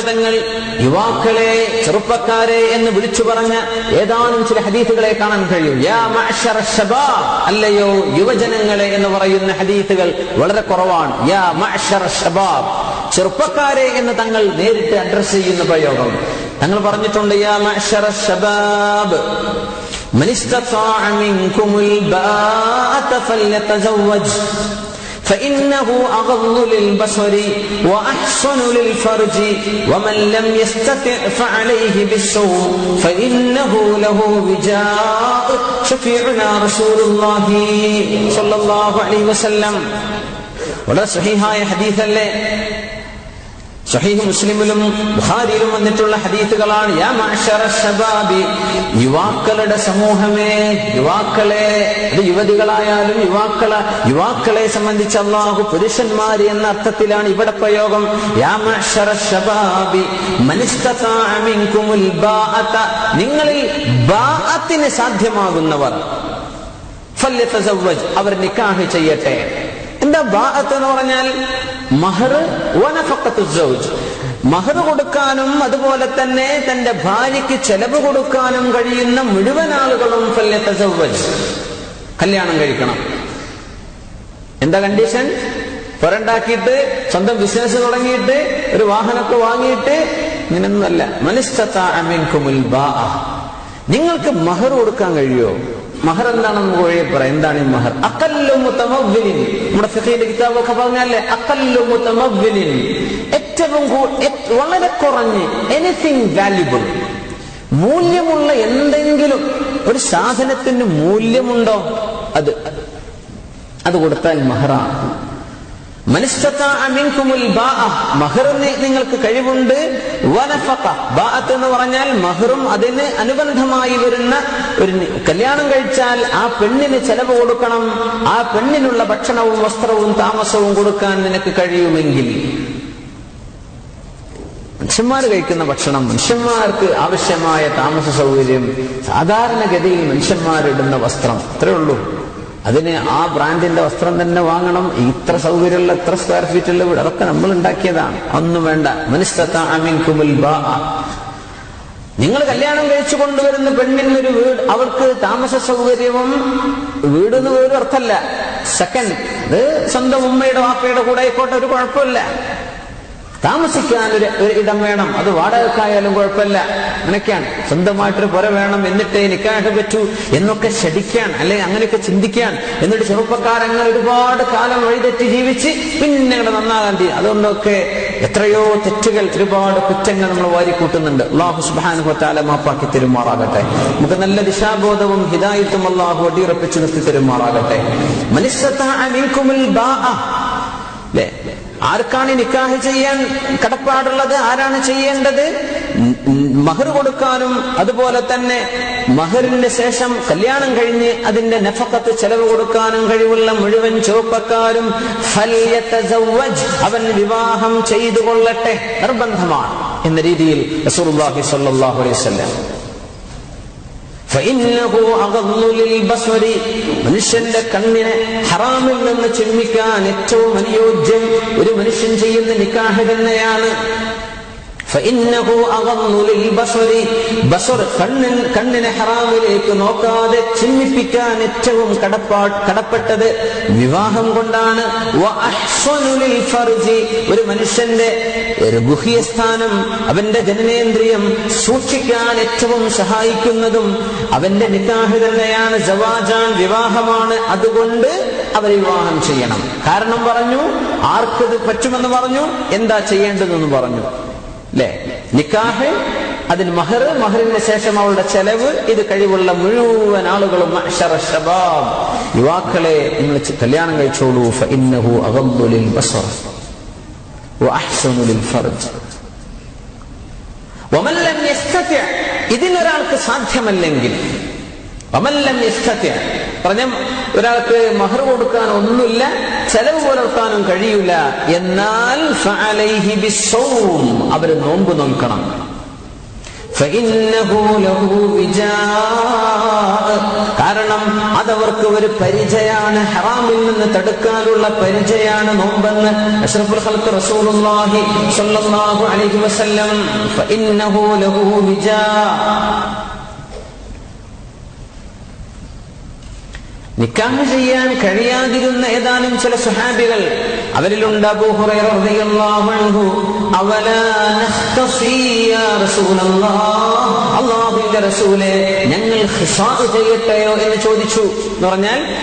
തങ്ങൾ യുവാക്കളെ ചെറുപ്പക്കാരെ എന്ന് വിളിച്ചു പറഞ്ഞ ഏതാനും ചില ഹദീത്തുകളെ കാണാൻ കഴിയും. അല്ലയോ യുവജനങ്ങളെ എന്ന് പറയുന്ന ഹദീത്തുകൾ വളരെ കുറവാണ്. ചെറുപ്പക്കാരെ എന്ന് തങ്ങൾ നേരിട്ട് അഡ്രസ് ചെയ്യുന്ന പ്രയോഗം. തങ്ങൾ പറഞ്ഞിട്ടുണ്ട് യാ മഅ്ശറ ശബാബ് മനിസ്തതാഅ മിൻകുമുൽ ബാഅത فإنه أغض للبصر وأحصن للفرج ومن لم يستطع فعليه بالصوم فإنه له وجاء شفيعنا رسول الله صلى الله عليه وسلم ولا صحيح هاي حديث الليل സഹീഹ് മുസ്ലിമിലും ബുഹാരിയിലും വന്നിട്ടുള്ള ശബാബി യുവാക്കളുടെ സമൂഹമേ യുവാക്കളെ അത് യുവതികളായാലും യുവാക്കളെ യുവാക്കളെ സംബന്ധിച്ച് അള്ളാഹു പുരുഷന്മാർ എന്ന അർത്ഥത്തിലാണ് ഇവിടെ പ്രയോഗം. നിങ്ങളിൽ ബാഅത്തിന് സാധ്യമാകുന്നവർ അവർ നിക്കാഹ് ചെയ്യട്ടെ. എന്താ ബാഅത്ത് എന്ന് പറഞ്ഞാൽ? മഹർ വനഫക്കത്തു സൗജ്. മഹർ കൊടുക്കാനും അതുപോലെ തന്നെ തന്റെ ഭാര്യയ്ക്ക് ചെലവ് കൊടുക്കാനും കഴിയുന്ന മുഴുവൻ ആളുകളും കല്യാണം കഴിക്കണം. എന്താ കണ്ടീഷൻ പുരണ്ടാക്കിയിട്ട് സ്വന്തം ബിസിനസ് തുടങ്ങിയിട്ട് ഒരു വാഹനമൊക്കെ വാങ്ങിയിട്ട് ഇങ്ങനൊന്നുമല്ല. മനിസ്തമിൻകുമുൽ ബാ നിങ്ങൾക്ക് മഹർ കൊടുക്കാൻ കഴിയുമോ മഹർ എന്താണെന്ന് കോഴിയെ പറയാം എന്താണ് ഈ മഹർ? അക്കല്ലു മുത്തമവ്വിലിൻ നമ്മുടെ ഫിഖിന്റെ കിതാബൊക്കെ പറഞ്ഞല്ലേ? അക്കല്ലു മുത്തമവ്വിലിൻ ഏറ്റവും വളരെ കുറഞ്ഞ് എനിത്തിങ് വാല്യുബിൾ മൂല്യമുള്ള എന്തെങ്കിലും ഒരു സാധനത്തിന് മൂല്യമുണ്ടോ? അത് അത് കൊടുത്താൽ മഹറാണ്. നിങ്ങൾക്ക് കഴിവുണ്ട്. ബാഅത്ത് എന്ന് പറഞ്ഞാൽ മഹറും അതിന് അനുബന്ധമായി വരുന്ന ഒരു കല്യാണം കഴിച്ചാൽ ആ പെണ്ണിന് ചെലവ് കൊടുക്കണം. ആ പെണ്ണിനുള്ള ഭക്ഷണവും വസ്ത്രവും താമസവും കൊടുക്കാൻ നിനക്ക് കഴിയുമെങ്കിൽ. മനുഷ്യന്മാർ കഴിക്കുന്ന ഭക്ഷണം മനുഷ്യന്മാർക്ക് ആവശ്യമായ താമസ സൗകര്യം സാധാരണഗതിയിൽ മനുഷ്യന്മാരിടുന്ന വസ്ത്രം അത്രേ ഉള്ളൂ. അതിന് ആ ബ്രാൻഡിന്റെ വസ്ത്രം തന്നെ വാങ്ങണം. ഇത്ര സൗകര്യമുള്ള എത്ര സ്ക്വയർ ഫീറ്റുള്ള വീട് അതൊക്കെ നമ്മൾ ഉണ്ടാക്കിയതാണ്. ഒന്നും വേണ്ട. മനുഷ്യക്കുമുൽ നിങ്ങൾ കല്യാണം കഴിച്ചു കൊണ്ടുവരുന്ന പെണ്ണിന് ഒരു വീട് അവൾക്ക് താമസ സൗകര്യവും വീട് എന്ന് ഒരു അർത്ഥമല്ല. സെക്കൻഡ് ഇത് സ്വന്തം ഉമ്മയുടെ വാപ്പയുടെ കൂടെ ആയിക്കോട്ടെ ഒരു കുഴപ്പമില്ല. താമസിക്കാൻ ഒരു ഇടം വേണം. അത് വാടകക്കായാലും കുഴപ്പമില്ല. അങ്ങനെയൊക്കെയാണ്. സ്വന്തമായിട്ടൊരു പുര വേണം എന്നിട്ട് നിൽക്കാനായിട്ട് പറ്റൂ എന്നൊക്കെ ശടിക്കാൻ അല്ലെങ്കിൽ അങ്ങനെയൊക്കെ ചിന്തിക്കാൻ എന്നിട്ട് ചെറുപ്പക്കാരങ്ങൾ ഒരുപാട് കാലം വഴിതെറ്റി ജീവിച്ച് പിന്നെ ഇവിടെ നന്നാകാൻ തീ അതുകൊണ്ടൊക്കെ എത്രയോ തെറ്റുകൾ ഒരുപാട് കുറ്റങ്ങൾ നമ്മൾ വാരിക്കൂട്ടുന്നുണ്ട്. അള്ളാഹു സുബാനുഹത്താല മാപ്പാക്കി തെരുമാറാകട്ടെ. നമുക്ക് നല്ല ദിശാബോധവും ഹിദായത്തും അള്ളാഹു അടിയുറപ്പിച്ച് നിർത്തി തെരുമാറാകട്ടെ. അല്ലേ ആർക്കാണ് നിക്കാഹ് ചെയ്യാൻ കടപ്പാടുള്ളത് ആരാണ് ചെയ്യേണ്ടത് മഹർ കൊടുക്കാനും അതുപോലെ തന്നെ മഹറിന് ശേഷം കല്യാണം കഴിഞ്ഞ് അതിന്റെ നഫക്കത്ത് ചെലവ് കൊടുക്കാനും കഴിവുള്ള മുഴുവൻ ഫല്യതസവ്വജ്. അവൻ വിവാഹം ചെയ്തു കൊള്ളട്ടെ നിർബന്ധമാണ് എന്ന രീതിയിൽ സ്വല്ലല്ലാഹു അലൈഹി മനുഷ്യന്റെ കണ്ണിനെ ഹറാമിൽ നിന്ന് ചിമ്മിക്കാൻ ഏറ്റവും അനുയോജ്യം ഒരു മനുഷ്യൻ ചെയ്യുന്ന നിക്കാഹ് തന്നെയാണ്. കണ്ണിൻ കണ്ണിനെ ഹറാമിലേക്ക് നോക്കാതെ ചിമ്മിപ്പിക്കാൻ ഏറ്റവും കടപ്പെട്ടത് വിവാഹം കൊണ്ടാണ്. ഒരു മനുഷ്യന്റെ ഗുഹ്യ സ്ഥാനം അവന്റെ ജനനേന്ദ്രിയം സൂക്ഷിക്കാൻ ഏറ്റവും സഹായിക്കുന്നതും അവന്റെ നിക്കാഹ് തന്നെയാണ്. ജവാജാൻ വിവാഹമാണ്. അതുകൊണ്ട് അവർ വിവാഹം ചെയ്യണം. കാരണം പറഞ്ഞു ആർക്കത് പറ്റുമെന്ന് പറഞ്ഞു എന്താ ചെയ്യേണ്ടതെന്ന് പറഞ്ഞു. അല്ലേ നിക്കാഹ് അതിന് മഹർ മഹറിന് ശേഷം അവളുടെ ചെലവ് ഇത് കഴിവുള്ള മുഴുവൻ ആളുകളും യുവാക്കളെ നിങ്ങൾ കല്യാണം കഴിച്ചോളൂ ഫർജ്. വമൻ ലം ഇതിനൊരാൾക്ക് സാധ്യമല്ലെങ്കിൽ വമൻ ലം പറഞ്ഞ ഒരാൾക്ക് മഹർ കൊടുക്കാൻ ഒന്നുമില്ല ചെലവ് പുലർത്താനും കഴിയൂല. എന്നാൽ അവർ നോമ്പ് നോക്കണം കാരണം അതവർക്ക് ഒരു പരിചയാണ്. ഹറാമിൽ നിന്ന് തടുക്കാനുള്ള പരിചയാണ് നോമ്പെന്ന് അലൈഹി വസല്ലം. നിക്കാഹ് ചെയ്യാൻ കഴിയാതിരുന്ന ഏതാനും ചില സുഹാബികൾ അവരിലുണ്ട് ഞങ്ങൾ ഹിസാബ് ചെയ്യട്ടെയോ എന്ന് ചോദിച്ചു എന്ന് പറഞ്ഞാൽ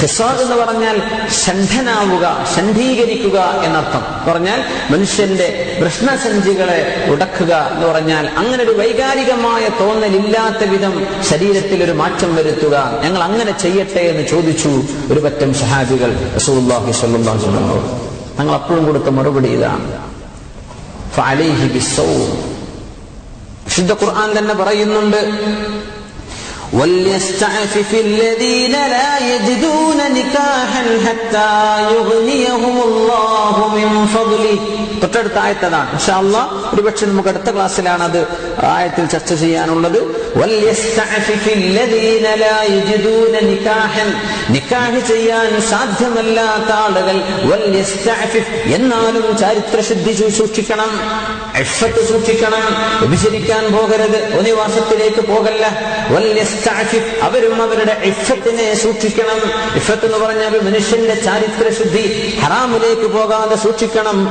ഹിസാബ് എന്ന് പറഞ്ഞാൽ ഷണ്ഠനാവുക ഷണ്ഡീകരിക്കുക എന്നർത്ഥം. എന്ന് പറഞ്ഞാൽ മനുഷ്യന്റെ പ്രശ്നസഞ്ചികളെ ഉടക്കുക എന്ന് പറഞ്ഞാൽ അങ്ങനെ ഒരു വൈകാരികമായ തോന്നലില്ലാത്ത വിധം ശരീരത്തിൽ ഒരു മാറ്റം വരുത്തുക. ഞങ്ങൾ അങ്ങനെ ചെയ്യട്ടെ എന്ന് ചോദിച്ചു ഒരു പറ്റം സഹാബികൾ റസൂലുള്ളാഹി സ്വല്ലല്ലാഹു അലൈഹി വസല്ലം ഞങ്ങൾ അപ്പോഴും കൊടുത്ത മറുപടി ഇതാണ് ഫഅലൈഹി ബിസ്സൗം വിശുദ്ധ ഖുർആൻ തന്നെ പറയുന്നുണ്ട് وليستعفف الذين لا يجدون نكاحا حتى يغنيهم الله من فضله തൊട്ടടുത്ത ആയത്തതാണ് ഇൻഷാ അല്ലാ ഒരുപക്ഷെ നമുക്ക് അടുത്ത ക്ലാസ്സിലാണ് അത് ആയത്തിൽ ചർച്ച ചെയ്യാനുള്ളത് നിക്കാഹ് ചെയ്യാൻ സാധ്യമല്ലാത്ത ആളുകൾ എന്നാലും ചാരിത്രശുദ്ധി സൂക്ഷിക്കണം. സൂക്ഷിക്കണം. വ്യഭിചരിക്കാൻ പോകരുത്. ഒനിവാസത്തിലേക്ക് പോകല്ല. അവരും അവരുടെ ഇഫത്തിനെ സൂക്ഷിക്കണം. ഇഫത്ത് എന്ന് പറഞ്ഞാൽ മനുഷ്യന്റെ ചാരിത്രശുദ്ധി. ഹറാമിലേക്ക് പോകാതെ സൂക്ഷിക്കണം.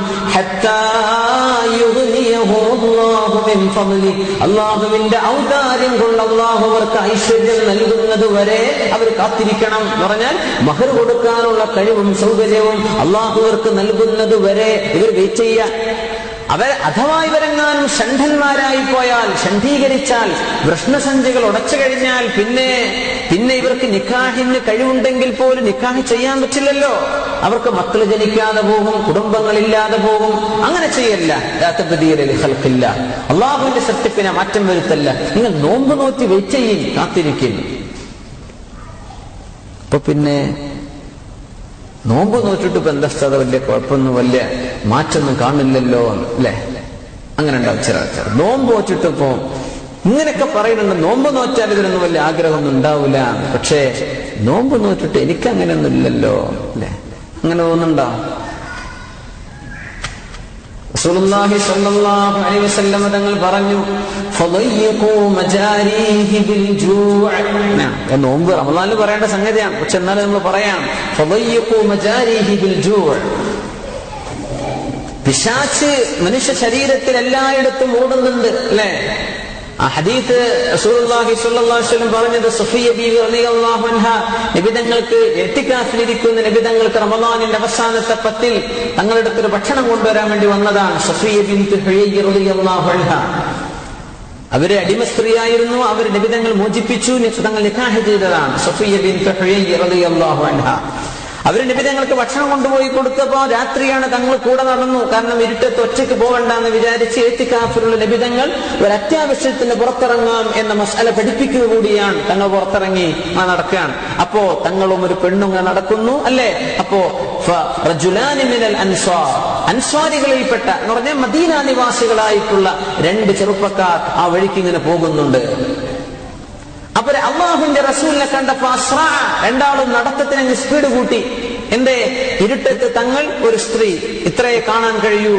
അള്ളാഹുവിന്റെ ഔദാര്യം കൊണ്ട് അള്ളാഹു അവർക്ക് ഐശ്വര്യം നൽകുന്നത് വരെ അവർ കാത്തിരിക്കണം എന്ന് പറഞ്ഞാൽ മഹർ കൊടുക്കാനുള്ള കഴിവും സൗകര്യവും അള്ളാഹു അവർക്ക് നൽകുന്നത് വരെ ഇവർ വെയിറ്റ് ചെയ്യാൻ അവർ അഥവാ ഇവരെങ്ങാനും ഷണ്ഠന്മാരായി പോയാൽ ഷണ്ഠീകരിച്ചാൽ വൃഷ്ണസഞ്ചികൾ ഉടച്ചു കഴിഞ്ഞാൽ പിന്നെ പിന്നെ ഇവർക്ക് നിക്കാഹിന് കഴിവുണ്ടെങ്കിൽ പോലും നിക്കാഹി ചെയ്യാൻ പറ്റില്ലല്ലോ. അവർക്ക് മക്കൾ ജനിക്കാതെ പോകും കുടുംബങ്ങളില്ലാതെ പോകും. അങ്ങനെ ചെയ്യല്ല. ഹൽക്കില്ല അള്ളാഹുവിന്റെ സത്യത്തിനെ മാറ്റം വരുത്തല്ല. നിങ്ങൾ നോമ്പ് നോക്കി വെയിറ്റ് ചെയ്യും കാത്തിരിക്കുന്നു അപ്പൊ പിന്നെ നോമ്പ് നോറ്റിട്ട് ഇപ്പൊ എന്താ സ്ഥലം വലിയ കുഴപ്പമൊന്നും വലിയ മാറ്റമൊന്നും കാണില്ലല്ലോ അല്ലേ? അങ്ങനെ ഉണ്ടാവും ചില ആൾക്കാർ. നോമ്പ് നോറ്റിട്ട് ഇപ്പോ ഇങ്ങനെയൊക്കെ പറയുന്നുണ്ട്. നോമ്പ് നോറ്റാൽ ഇതിനൊന്നും വലിയ ആഗ്രഹമൊന്നും ഉണ്ടാവില്ല. പക്ഷേ നോമ്പ് നോറ്റിട്ട് എനിക്ക് അങ്ങനെയൊന്നും ഇല്ലല്ലോ അല്ലേ? അങ്ങനെ തോന്നുന്നുണ്ടോ റസൂലുള്ളാഹി സ്വല്ലല്ലാഹു അലൈഹി വസല്ലം തങ്ങൾ പറഞ്ഞു നോമ്പ് റമദാനിൽ പറയേണ്ട സംഗതിയാണ്. പക്ഷെ എന്നാലും നമ്മൾ പറയാം പിശാച്ച് മനുഷ്യ ശരീരത്തിൽ എല്ലായിടത്തും ഓടുന്നുണ്ട് അല്ലേ? ഹദീത്ത് റസൂലുള്ളാഹി സ്വല്ലല്ലാഹു അലൈഹി വസല്ലം പറഞ്ഞത് റളിയല്ലാഹു നിബിതങ്ങൾക്ക് എത്തിക്കാഫിലിരിക്കുന്ന നിബിതങ്ങൾക്ക് റമദാനിന്റെ അവസാനത്തെ പത്തിൽ തങ്ങളുടെ അടുത്തൊരു ഭക്ഷണം കൊണ്ടുവരാൻ വേണ്ടി വന്നതാണ് സഫിയ റളിയല്ലാഹു അവർ അടിമ സ്ത്രീയായിരുന്നു അവർ നിബിതങ്ങൾ മോചിപ്പിച്ചു തങ്ങൾ നിക്കാഹ് ചെയ്തതാണ് സഫിയ ബിൻത് ഹുയയ്യ റളിയല്ലാഹു അവർ നിബിതങ്ങൾക്ക് ഭക്ഷണം കൊണ്ടുപോയി കൊടുത്തപ്പോ രാത്രിയാണ് തങ്ങൾ കൂടെ നടന്നു. കാരണം ഇരുട്ടത്ത് ഒറ്റയ്ക്ക് പോകണ്ടെന്ന് വിചാരിച്ച് ഏത്തിക്കാഫിലുള്ള ലഭിതങ്ങൾ ഒരു അത്യാവശ്യത്തിന് പുറത്തിറങ്ങാം എന്ന മസാല പഠിപ്പിക്കുക കൂടിയാണ്. തങ്ങൾ പുറത്തിറങ്ങി ആ നടക്കുകയാണ് അപ്പോ തങ്ങളും ഒരു പെണ്ണും നടക്കുന്നു അല്ലേ? അപ്പോ അൻസ്വാരികളിൽപ്പെട്ട എന്ന് പറഞ്ഞാൽ മദീന നിവാസികളായിട്ടുള്ള രണ്ട് ചെറുപ്പക്കാർ ആ വഴിക്ക് ഇങ്ങനെ പോകുന്നുണ്ട്. അപ്പൊ അള്ളാഹുന്റെ റസൂലിനെ കണ്ടപ്പോ അസ്രാ രണ്ടാളും നടത്തത്തിന് സ്പീഡ് കൂട്ടി. എന്റെ ഇരുട്ടത്ത് തങ്ങൾ ഒരു സ്ത്രീ. ഇത്രയെ കാണാൻ കഴിയൂ.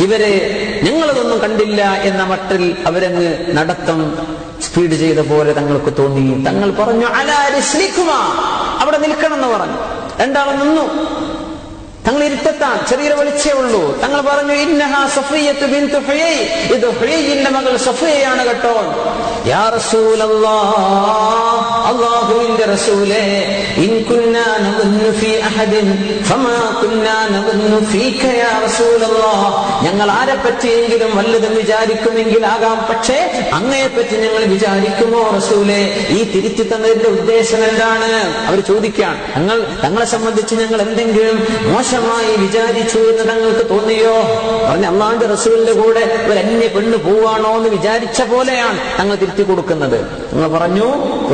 ഇവരെ ഞങ്ങളതൊന്നും കണ്ടില്ല എന്ന മട്ടിൽ അവരങ്ങ് നടത്തം സ്പീഡ് ചെയ്ത പോലെ തങ്ങൾക്ക് തോന്നി. തങ്ങൾ പറഞ്ഞു അലാരിസ്ലിക്കുമ അവിടെ നിൽക്കണം എന്ന് പറഞ്ഞു. രണ്ടാളും നിന്നു. തങ്ങൾ ഇരുട്ടത്താണ് ചെറിയൊരു വെളിച്ചേ ഉള്ളൂ. തങ്ങൾ പറഞ്ഞു ഇന്നഹ ഇത് മകൾ സഫിയയാണ് കേട്ടോ. യാ റസൂലേ ഇൻ കുന്നാ അഹദിൻ കുന്നാ യാ ഞങ്ങൾ ആരെ പറ്റിയെങ്കിലും വല്ലതും വിചാരിക്കുമെങ്കിൽ ആകാം. പക്ഷേ അങ്ങയെ പറ്റി ഞങ്ങൾ വിചാരിക്കുമോ റസൂലേ? ഈ തിരിച്ചു തന്നതിന്റെ ഉദ്ദേശം എന്താണ്? അവർ ചോദിക്കുകയാണ്. ഞങ്ങൾ തങ്ങളെ സംബന്ധിച്ച് ഞങ്ങൾ എന്തെങ്കിലും മോശമായി വിചാരിച്ചു എന്ന് തങ്ങൾക്ക് തോന്നിയോ? പറഞ്ഞ അള്ളാന്റെ റസൂലിന്റെ കൂടെ ഒരു അന്യ പെണ്ണ് പോവാണോ എന്ന് വിചാരിച്ച പോലെയാണ് തങ്ങൾ തിരുത്തി കൊടുക്കുന്നത്. നിങ്ങൾ പറഞ്ഞു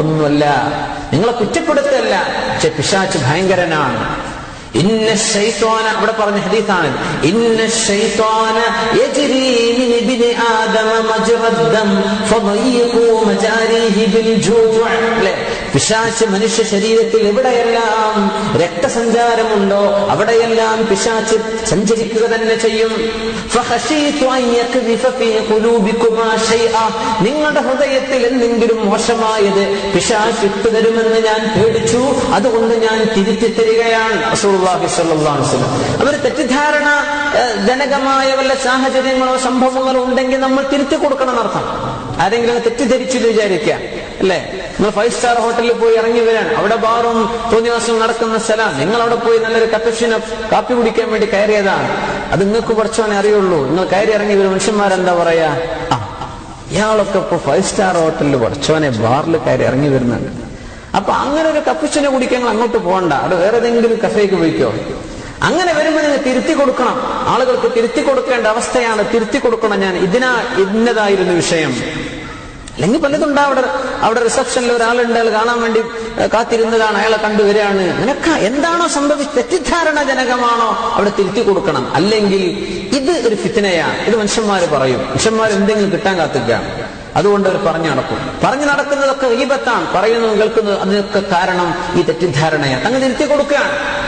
ഒന്നുമല്ല. നിങ്ങളെ കുറ്റപ്പെടുത്തല്ല. പക്ഷെ പിശാച്ച് ഭയങ്കരനാണ്. ഇന്ന ശൈത്വാന അവിടെ പറഞ്ഞ ഹദീസാണ്. ഇന്ന ശൈത്വാന പിശാച്ച് മനുഷ്യ ശരീരത്തിൽ എവിടെയെല്ലാം രക്തസഞ്ചാരമുണ്ടോ അവിടെയെല്ലാം പിശാച്ച് സഞ്ചരിക്കുക തന്നെ ചെയ്യും. നിങ്ങളുടെ ഹൃദയത്തിൽ എന്തെങ്കിലും മോശമായത് പിശാച്ച് ഇട്ടുതരുമെന്ന് ഞാൻ പേടിച്ചു. അതുകൊണ്ട് ഞാൻ തിരുത്തി തരികയാണ്. അവർ തെറ്റിദ്ധാരണ ജനകമായ വല്ല സാഹചര്യങ്ങളോ സംഭവങ്ങളോ ഉണ്ടെങ്കിൽ നമ്മൾ തിരുത്തി കൊടുക്കണം എന്നർത്ഥം. ആരെങ്കിലും തെറ്റിദ്ധരിച്ചു വിചാരിക്കുക അല്ലേ? നിങ്ങൾ ഫൈവ് സ്റ്റാർ ഹോട്ടലിൽ പോയി ഇറങ്ങി വരാൻ അവിടെ ബാറും തോന്നിവാസവും നടക്കുന്ന സ്ഥലം. നിങ്ങൾ അവിടെ പോയി നല്ലൊരു കപ്പച്ചിന് കാപ്പി കുടിക്കാൻ വേണ്ടി കയറിയതാണ്. അത് നിങ്ങൾക്ക് കുറച്ചോനെ അറിയുള്ളൂ. നിങ്ങൾ കയറി ഇറങ്ങി വരും മനുഷ്യന്മാരെന്താ പറയാ? ആ ഇയാളൊക്കെ ഇപ്പൊ ഫൈവ് സ്റ്റാർ ഹോട്ടലിൽ കുറച്ചോനെ ബാറിൽ കയറി ഇറങ്ങി വരുന്നുണ്ട്. അപ്പൊ അങ്ങനെ ഒരു കപ്പിച്ചിനെ കുടിക്കാൻ അങ്ങോട്ട് പോകണ്ട. അവിടെ വേറെ ഏതെങ്കിലും കഫേക്ക് പോയിക്കോ. അങ്ങനെ വരുമ്പോൾ നിങ്ങൾ തിരുത്തി കൊടുക്കണം. ആളുകൾക്ക് തിരുത്തി കൊടുക്കേണ്ട അവസ്ഥയാണ് തിരുത്തി കൊടുക്കണം ഞാൻ. ഇതിനാ ഇന്നതായിരുന്നു വിഷയം. അല്ലെങ്കിൽ പലതുണ്ടാ അവിടെ അവിടെ റിസപ്ഷനിൽ ഒരാളുണ്ട് അയാൾ കാണാൻ വേണ്ടി കാത്തിരുന്നതാണ് അയാളെ കണ്ടുവരികയാണ് നിനക്ക് എന്താണോ സംഭവിച്ചത് തെറ്റിദ്ധാരണ ജനകമാണോ അവിടെ തിരുത്തി കൊടുക്കണം. അല്ലെങ്കിൽ ഇത് ഒരു ഫിത്തനയാണ് ഇത് മനുഷ്യന്മാർ പറയും. മനുഷ്യന്മാർ എന്തെങ്കിലും കിട്ടാൻ കാത്തിക്കുകയാണ് അതുകൊണ്ട് അവർ പറഞ്ഞു നടക്കും. പറഞ്ഞു നടക്കുന്നതൊക്കെ ഈപത്താണ്. പറയുന്നതും കേൾക്കുന്നതും അതിനൊക്കെ കാരണം ഈ തെറ്റിദ്ധാരണയാണ്. അങ്ങ് തിരുത്തി കൊടുക്കുകയാണ്.